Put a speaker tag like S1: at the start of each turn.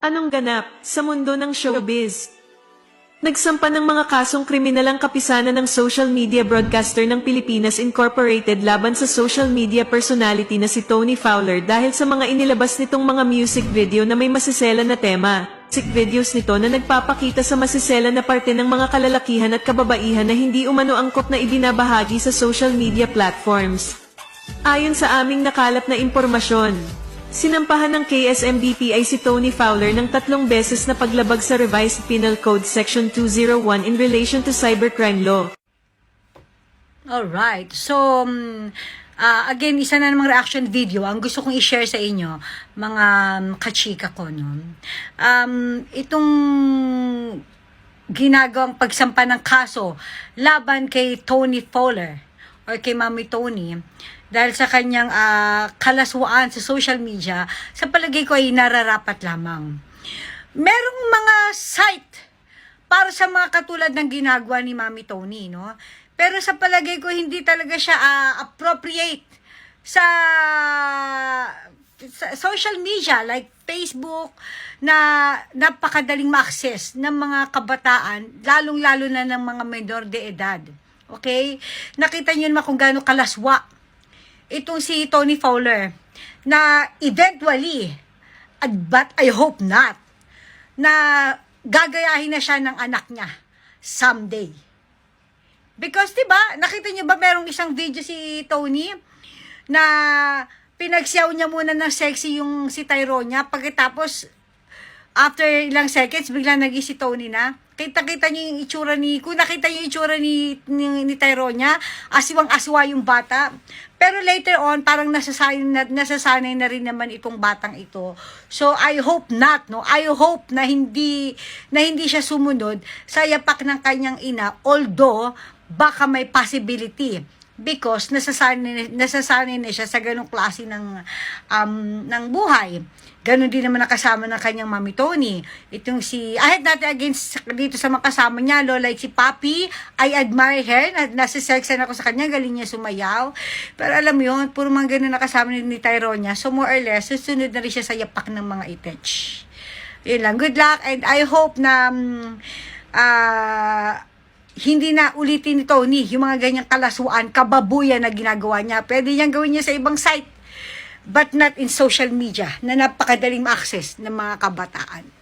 S1: Anong ganap sa mundo ng showbiz? Nagsampa ng mga kasong kriminal ang kapisanan ng social media broadcaster ng Pilipinas Incorporated laban sa social media personality na si Tony Fowler dahil sa mga inilabas nitong mga music video na may masisela na tema. Music videos nito na nagpapakita sa masisela na parte ng mga kalalakihan at kababaihan na hindi umano angkop na ibinabahagi sa social media platforms. Ayon sa aming nakalap na impormasyon, sinampahan ng KSMBP ay si Tony Fowler ng tatlong beses na paglabag sa Revised Penal Code Section 201 in relation to cybercrime law.
S2: Alright. So, um, ah, again, isa na namang reaction video ang gusto kong i-share sa inyo, mga um, kachika ko, no? Um, itong ginagawang pagsampa ng kaso laban kay Tony Fowler or kay Mami Tony dahil sa kanyang ah, kalaswaan sa social media, sa palagay ko ay nararapat lamang. Merong mga site para sa mga katulad ng ginagawa ni Mami Tony, no? Pero sa palagay ko, hindi talaga siya ah, appropriate sa, sa social media like Facebook na napakadaling ma-access ng mga kabataan, lalong-lalo na ng mga menor de edad. Okay? Nakita niyo naman kung gaano kalaswa itong si Tony Fowler na eventually, but I hope not, na gagayahin na siya ng anak niya someday. Because 'di ba, nakita niyo ba merong isang video si Tony na pinagsiyaw niya muna ng sexy yung si Tyronia pagkatapos after ilang seconds bigla naging si Tony na. Kita-kita niyo yung itsura ni, kung nakita niyo yung itsura ni, ni, ni Tyronia, aswang-aswa yung bata. Pero later on, parang nasasanay na, nasasanay na rin naman itong batang ito. So, I hope not, no? I hope na hindi, na hindi siya sumunod sa yapak ng kanyang ina, although, baka may possibility because nasasanay, nasasanay na siya sa ganong klase ng, um, ng buhay. Ganon din naman nakasama ng kanyang mami Tony. Itong si, ahit natin against dito sa mga kasama niya, lo, like si Papi, I admire her, na, nasa sexan ako sa kanya, galing niya sumayaw. Pero alam mo yun, puro mga ganun nakasama ni, ni Tyronia, so more or less, susunod na rin siya sa yapak ng mga itech. Yun lang, good luck, and I hope na, um, ah, hindi na ulitin ni Tony yung mga ganyang kalasuan, kababuyan na ginagawa niya. Pwede niyang gawin niya sa ibang site, but not in social media na napakadaling ma-access ng mga kabataan.